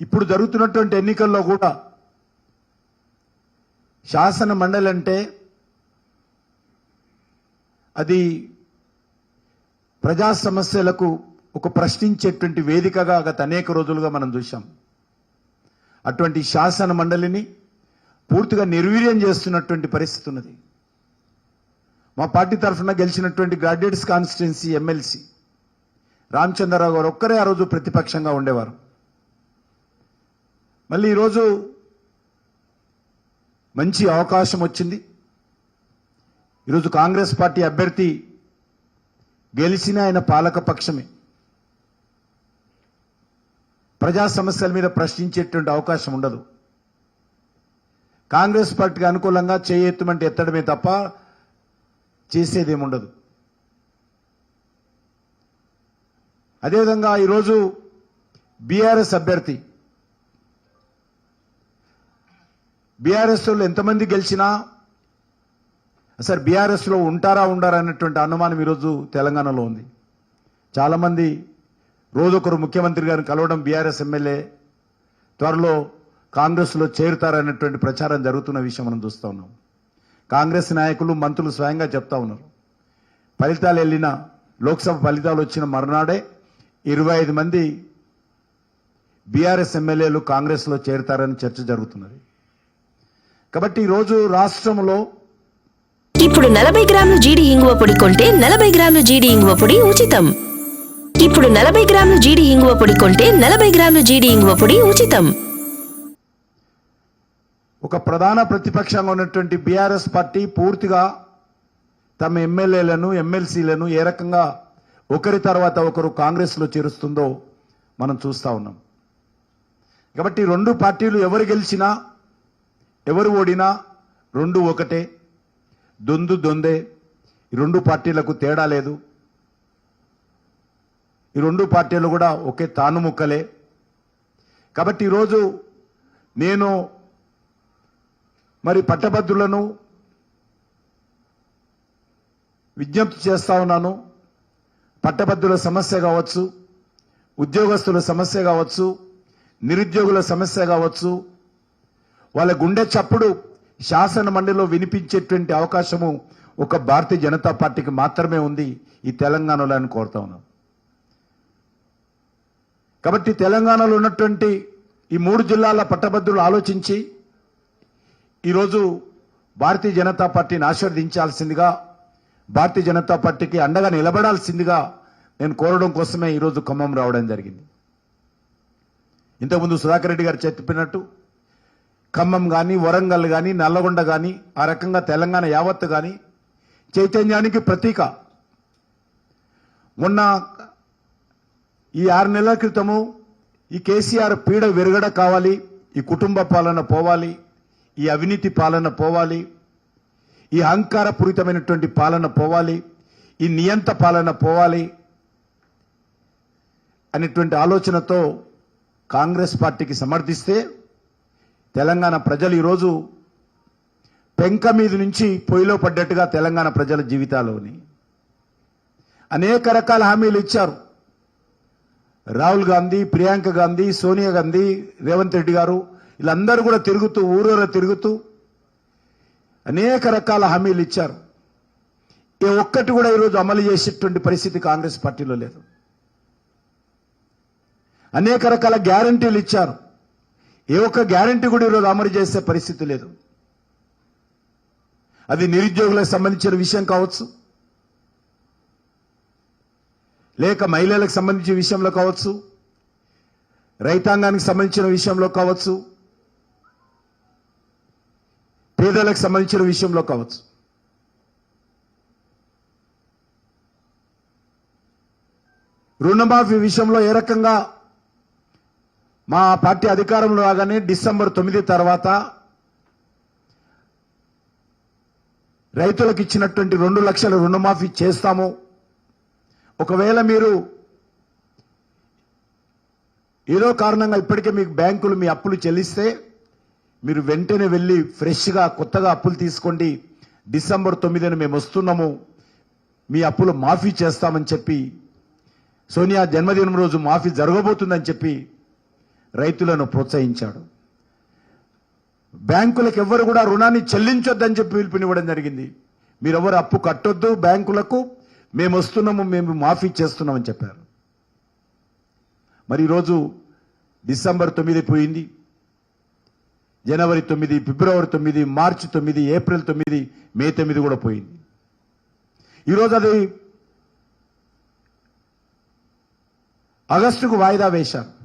ఇప్పుడు జరుగుతున్నటువంటి ఎన్నికల్లో కూడా శాసన మండలి అంటే అది ప్రజా సమస్యలకు ఒక ప్రశ్నించేటువంటి వేదికగా గత అనేక రోజులుగా మనం చూశాం. అటువంటి శాసన మండలిని పూర్తిగా నిర్వీర్యం చేస్తున్నటువంటి పరిస్థితి ఉన్నది. మా పార్టీ తరఫున గెలిచినటువంటి గ్రాడ్యుయేట్స్ కాన్స్టిట్యున్సీ ఎమ్మెల్సీ రామచంద్రరావు గారు ఒక్కరే ఆ రోజు ప్రతిపక్షంగా ఉండేవారు. మళ్ళీ ఈరోజు మంచి అవకాశం వచ్చింది. ఈరోజు కాంగ్రెస్ పార్టీ అభ్యర్థి గెలిచిన ఆయన పాలక పక్షమే. ప్రజా సమస్యల మీద ప్రశ్నించేటువంటి అవకాశం ఉండదు. కాంగ్రెస్ పార్టీకి అనుకూలంగా చేయెత్తమంటే ఎత్తడమే తప్ప చేసేదేముండదు. అదేవిధంగా ఈరోజు బీఆర్ఎస్ అభ్యర్థి బీఆర్ఎస్లో ఎంతమంది గెలిచినా సార్ బీఆర్ఎస్లో ఉంటారా ఉండారా అన్నటువంటి అనుమానం ఈరోజు తెలంగాణలో ఉంది. చాలామంది రోజొకరు ముఖ్యమంత్రి గారిని కలవడం బీఆర్ఎస్ ఎమ్మెల్యే త్వరలో కాంగ్రెస్లో చేరుతారన్నటువంటి ప్రచారం జరుగుతున్న విషయం మనం చూస్తూ ఉన్నాం. కాంగ్రెస్ నాయకులు మంత్రులు స్వయంగా చెప్తా ఉన్నారు. ఫలితాలు వెళ్ళిన లోక్సభ ఫలితాలు వచ్చిన మరునాడే ఇరవై ఐదు మంది బీఆర్ఎస్ ఎమ్మెల్యేలు కాంగ్రెస్లో చేరుతారని చర్చ జరుగుతున్నది. కాబట్టి ఈరోజు రాష్ట్రంలో ఇప్పుడు నలభై గ్రాముల జీడి ఇంగువ పొడి కొంటే నలభై గ్రాముల జీడి ఇంగువ పొడి ఉచితం. ఇప్పుడు నలభై గ్రాముల జీడి ఇంగువ పొడి కొంటే నలభై గ్రాముల జీడి ఇంగువ పొడి ఉచితం. ఒక ప్రధాన ప్రతిపక్షంగా ఉన్నటువంటి బీఆర్ఎస్ పార్టీ పూర్తిగా తమ ఎమ్మెల్యేలను ఎమ్మెల్సీలను ఏ రకంగా ఒకరి తర్వాత ఒకరు కాంగ్రెస్లో చేరుస్తుందో మనం చూస్తా ఉన్నాం. కాబట్టి రెండు పార్టీలు ఎవరు గెలిచినా ఎవరు ఓడినా రెండు ఒకటే. దొందు దొందే. ఈ రెండు పార్టీలకు తేడా లేదు. ఈ రెండు పార్టీలు కూడా ఒకే తానుముక్కలే. కాబట్టి ఈరోజు నేను మరి పట్టభద్రులను విజ్ఞప్తి చేస్తా ఉన్నాను. పట్టభద్రుల సమస్య కావచ్చు ఉద్యోగస్తుల సమస్య కావచ్చు నిరుద్యోగుల సమస్య కావచ్చు వాళ్ళ గుండె చప్పుడు శాసన మండలిలో వినిపించేటువంటి అవకాశము ఒక భారతీయ జనతా పార్టీకి మాత్రమే ఉంది. ఈ తెలంగాణలో అని కోరుతా ఉన్నాం. కాబట్టి తెలంగాణలో ఉన్నటువంటి ఈ మూడు జిల్లాల పట్టభద్రులు ఆలోచించి ఈరోజు భారతీయ జనతా పార్టీని ఆశీర్వదించాల్సిందిగా భారతీయ జనతా పార్టీకి అండగా నిలబడాల్సిందిగా నేను కోరడం కోసమే ఈరోజు ఖమ్మం రావడం జరిగింది. ఇంతకుముందు సుధాకర్ రెడ్డి గారు చెప్పినట్టు ఖమ్మం కానీ వరంగల్ కానీ నల్లగొండ కానీ ఆ రకంగా తెలంగాణ యావత్తు కానీ చైతన్యానికి ప్రతీక. మొన్న ఈ ఆరు నెలల క్రితము ఈ కేసీఆర్ పీడ విరగడ కావాలి ఈ కుటుంబ పాలన పోవాలి ఈ అవినీతి పాలన పోవాలి ఈ అహంకారపూరితమైనటువంటి పాలన పోవాలి ఈ నియంత పాలన పోవాలి అనేటువంటి ఆలోచనతో కాంగ్రెస్ పార్టీకి సమర్థిస్తే తెలంగాణ ప్రజలు ఈరోజు పెంక మీద నుంచి పొయ్యిలో పడ్డట్టుగా తెలంగాణ ప్రజల జీవితాలోని అనేక రకాల హామీలు ఇచ్చారు. రాహుల్ గాంధీ ప్రియాంక గాంధీ సోనియా గాంధీ రేవంత్ రెడ్డి గారు వీళ్ళందరూ కూడా తిరుగుతూ ఊరూర తిరుగుతూ అనేక రకాల హామీలు ఇచ్చారు. ఏ ఒక్కటి కూడా ఈరోజు అమలు చేసేటువంటి పరిస్థితి కాంగ్రెస్ పార్టీలో లేదు. అనేక రకాల గ్యారంటీలు ఇచ్చారు. ఏ ఒక్క గ్యారంటీ కూడా ఈరోజు అమలు చేసే పరిస్థితి లేదు. అది నిరుద్యోగులకు సంబంధించిన విషయం కావచ్చు. లేక మహిళలకు సంబంధించిన విషయంలో కావచ్చు. రైతాంగానికి సంబంధించిన విషయంలో కావచ్చు. పేదలకు సంబంధించిన విషయంలో కావచ్చు. రుణమాఫీ విషయంలో ఏ రకంగా మా పార్టీ అధికారంలో రాగానే డిసెంబర్ తొమ్మిది తర్వాత రైతులకు ఇచ్చినటువంటి రెండు లక్షల రుణమాఫీ చేస్తాము. ఒకవేళ మీరు ఏదో కారణంగా ఇప్పటికే మీకు బ్యాంకులు మీ అప్పులు చెల్లిస్తే మీరు వెంటనే వెళ్ళి ఫ్రెష్గా కొత్తగా అప్పులు తీసుకోండి. డిసెంబర్ తొమ్మిదిన మేము వస్తున్నాము. మీ అప్పులు మాఫీ చేస్తామని చెప్పి సోనియా జన్మదినం రోజు మాఫీ జరగబోతుందని చెప్పి రైతులను ప్రోత్సహించాడు. బ్యాంకులకు ఎవ్వరు కూడా రుణాన్ని చెల్లించొద్దని చెప్పి పిలుపునివ్వడం జరిగింది. మీరెవరు అప్పు కట్టొద్దు బ్యాంకులకు మేము వస్తున్నాము మేము మాఫీ చేస్తున్నామని చెప్పారు. మరి ఈరోజు డిసెంబర్ తొమ్మిది పోయింది. జనవరి తొమ్మిది ఫిబ్రవరి తొమ్మిది మార్చి తొమ్మిది ఏప్రిల్ తొమ్మిది మే తొమ్మిది కూడా పోయింది. ఈరోజు అది ఆగస్టుకు వాయిదా వేశారు.